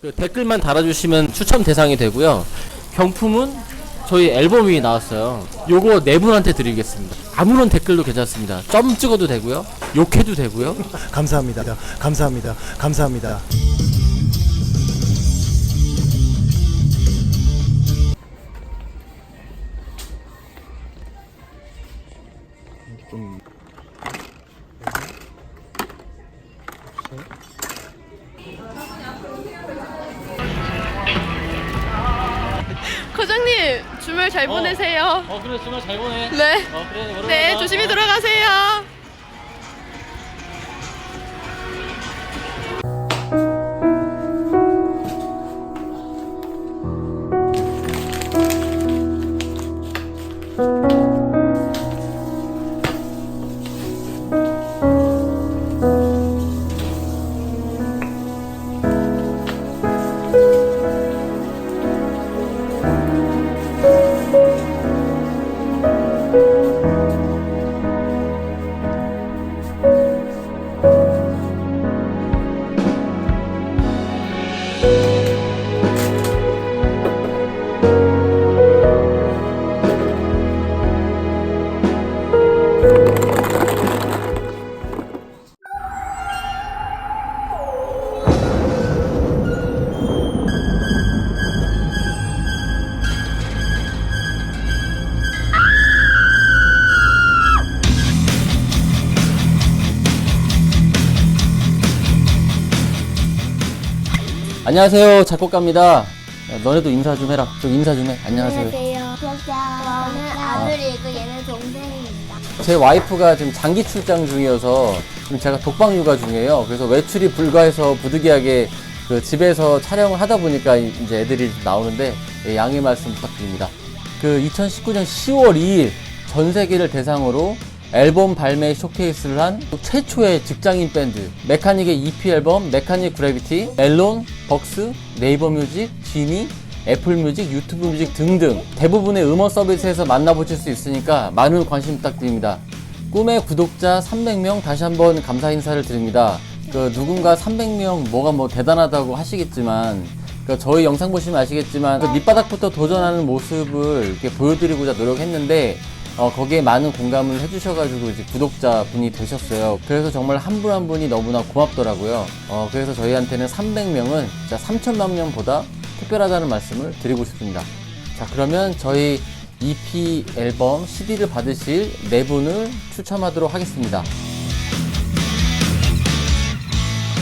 그 댓글만 달아주시면 추첨 대상이 되고요. 경품은 저희 앨범이 나왔어요. 요거 네 분한테 드리겠습니다. 아무런 댓글도 괜찮습니다. 점 찍어도 되고요. 욕해도 되고요. 감사합니다. 감사합니다. 감사합니다. 과장님 주말 잘 보내세요. 어 그래 주말 잘 보내. 네. 어 그래 네, 조심히 돌아가세요. 안녕하세요 작곡가입니다. 야, 너네도 인사 좀 해라. 좀 인사 좀 해. 안녕하세요. 안녕하세요. 저는 아들이고 얘는 동생입니다. 제 와이프가 지금 장기 출장 중이어서 지금 제가 독방 육아 중이에요. 그래서 외출이 불가해서 부득이하게 그 집에서 촬영을 하다 보니까 이- 이제 애들이 나오는데 예, 양해 말씀 부탁드립니다. 그 2019년 10월 2일 전 세계를 대상으로 앨범 발매 쇼케이스를 한 최초의 직장인 밴드 메카닉의 EP 앨범 메카닉 그래비티, 멜론, 벅스, 네이버 뮤직, 지니, 애플 뮤직, 유튜브 뮤직 등등 대부분의 음원 서비스에서 만나보실 수 있으니까 많은 관심 부탁드립니다. 꿈의 구독자 300명 다시 한번 감사 인사를 드립니다. 그 누군가 300명 뭐가 뭐 대단하다고 하시겠지만 그 저희 영상 보시면 아시겠지만 그 밑바닥부터 도전하는 모습을 이렇게 보여드리고자 노력했는데 어, 거기에 많은 공감을 해주셔가지고 이제 구독자 분이 되셨어요. 그래서 정말 한 분 한 분이 너무나 고맙더라고요. 어, 그래서 저희한테는 300명은 진짜 3천만 명보다 특별하다는 말씀을 드리고 싶습니다. 자, 그러면 저희 EP 앨범 CD를 받으실 네 분을 추첨하도록 하겠습니다.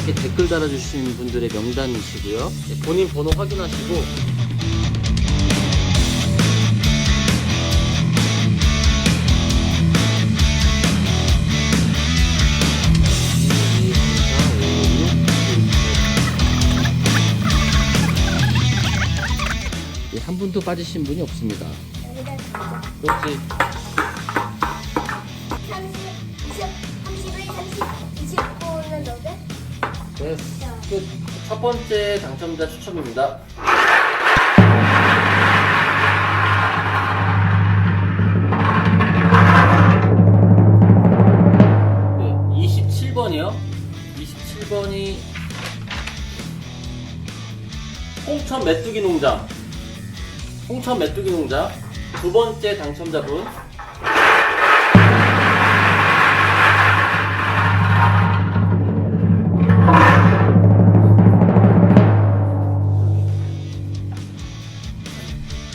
댓글 달아주신 분들의 명단이시고요. 네, 본인 번호 확인하시고 분도 빠지신 분이 없습니다. 그렇지. 30, 20, 31, 30, 29는 너네? 네, 끝. 첫 번째 당첨자 추첨입니다. 네, 27번이요. 27번이 홍천 메뚜기 농장. 홍천 메뚜기 농장. 두 번째 당첨자분.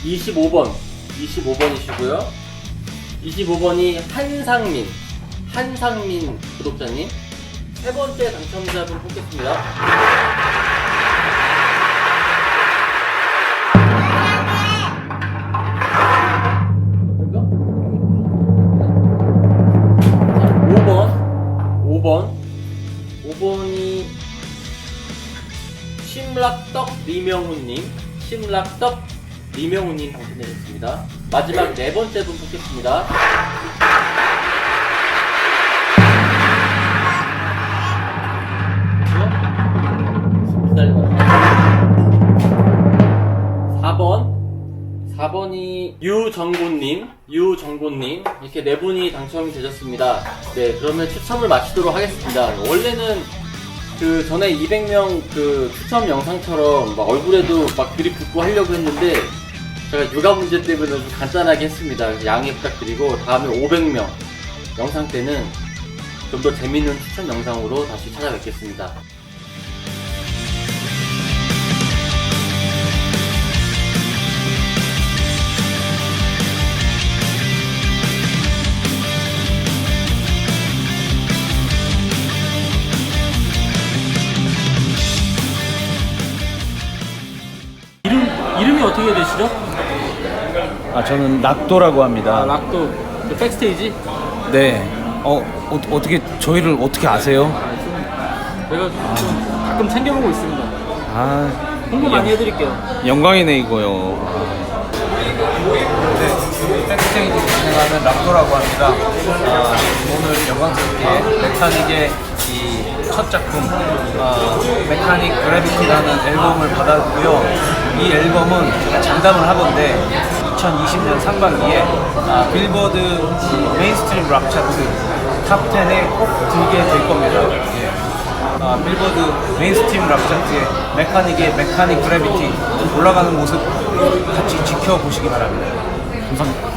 이십오 번 25번이시고요. 25번이 한상민, 한상민 구독자님. 세 번째 당첨자분 뽑겠습니다. 심락떡 리명훈님, 심락떡 리명훈님 당첨되셨습니다. 마지막 네 번째 분 뽑겠습니다. 기다려봐요. 4번. 4번이 유정곤님, 유정곤님 이렇게 네 분이 당첨이 되셨습니다. 네, 그러면 추첨을 마치도록 하겠습니다. 원래는 그그 전에 200명 그 추첨 영상처럼 막 얼굴에도 막 그립 붙고 하려고 했는데 제가 육아 문제 때문에 좀 간단하게 했습니다. 양해 부탁드리고 다음에 500명 영상 때는 좀 더 재밌는 추천 영상으로 다시 찾아뵙겠습니다. 되시죠? 아 저는 낙도라고 합니다. 락도 그 백스테이지 네. 어, 어 어떻게 저희를 어떻게 아세요? 제가 좀 가끔 챙겨보고 있습니다. 아 홍보 많이 해드릴게요. 영광이네 이거요. 네, 백스테이지 진행하는 락도라고 합니다. 아, 오늘 영광스럽게 메카닉의 이 첫 작품 아, 메카닉 그래비티라는 앨범을 받았고요. 이 앨범은 제가 장담을 하건데 2020년 상반기에 아, 빌보드 메인스트림 락 차트 탑 10에 꼭 들게 될 겁니다. 예. 아, 빌보드 메인스트림 락 차트에 메카닉의 메카닉 그래비티 올라가는 모습 같이 지켜보시기 바랍니다. 감사합니다.